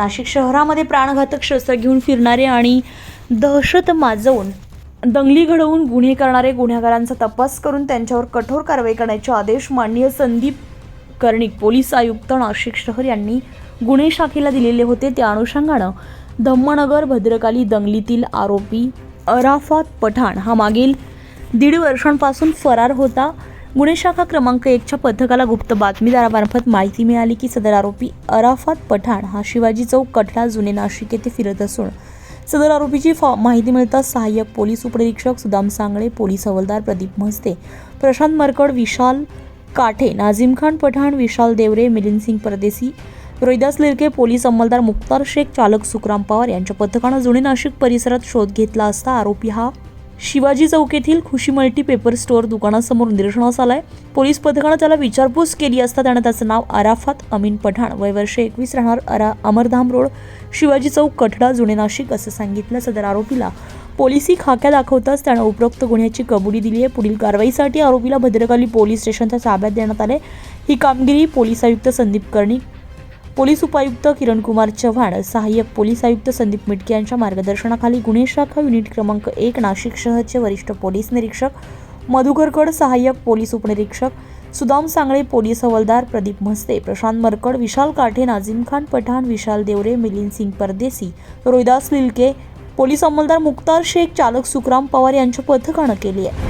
नाशिक शहरामध्ये प्राणघातक शस्त्र घेऊन फिरणारे आणि दहशत माजवून दंगली घडवून गुन्हे करणारे गुन्हेगारांचा तपास करून त्यांच्यावर कठोर कारवाई करण्याचे आदेश माननीय संदीप कर्णिक पोलीस आयुक्त नाशिक शहर यांनी गुन्हे शाखेला दिलेले होते. त्या अनुषंगानं धम्मनगर भद्रकाली दंगलीतील आरोपी अराफात पठाण हा मागील दीड वर्षांपासून फरार होता. गुन्हे शाखा क्रमांक एकच्या पथकाला गुप्त बातमीदारामार्फत माहिती मिळाली की सदर आरोपी अराफात पठाण हा शिवाजी चौक कठडा जुने नाशिक येथे फिरत असून सदर आरोपीची माहिती मिळताच सहाय्यक पोलीस उपनिरीक्षक सुदाम सांगळे पोलीस हवालदार प्रदीप म्हस्ते प्रशांत मरकड विशाल काठे नाझिम खान पठाण विशाल देवरे मिलिंद सिंग परदेसी रोहिदास लिरके पोलीस अंमलदार मुख्तार शेख चालक सुखराम पवार यांच्या पथकानं जुने नाशिक परिसरात शोध घेतला असता आरोपी हा शिवाजी चौक येथील खुशी मल्टी पेपर स्टोअर दुकानासमोर निदर्शनास आलाय. पोलीस पथकानं त्याला विचारपूस केली असता त्यानं त्याचं नाव अराफात अमीन पठाण. वय वर्ष एकवीस राहणार अरा अमरधाम रोड शिवाजी चौक कठडा जुने नाशिक असं सांगितलं सदर आरोपीला. पोलिसी खाक्या दाखवताच त्यानं उपरोक्त गुन्ह्याची कबुली दिली आहे. पुढील कारवाईसाठी आरोपीला भद्रकाली पोलीस स्टेशनच्या ताब्यात देण्यात आले ही कामगिरी पोलीस आयुक्त संदीप कर्णिक पोलीस उपायुक्त किरणकुमार चव्हाण सहाय्यक पोलीस आयुक्त संदीप मिटके यांच्या मार्गदर्शनाखाली गुन्हे शाखा युनिट क्रमांक एक नाशिक शहरचे वरिष्ठ पोलीस निरीक्षक मधुकरकड सहाय्यक पोलीस उपनिरीक्षक सुदाम सांगळे पोलीस हवालदार प्रदीप म्हस्ते प्रशांत मरकड विशाल काठे नाझिम खान पठाण विशाल देवरे मिलिंद सिंग परदेसी रोहिदास लिलके पोलीस अंमलदार मुख्तार शेख चालक सुखराम पवार यांच्या पथकानं केली आहे.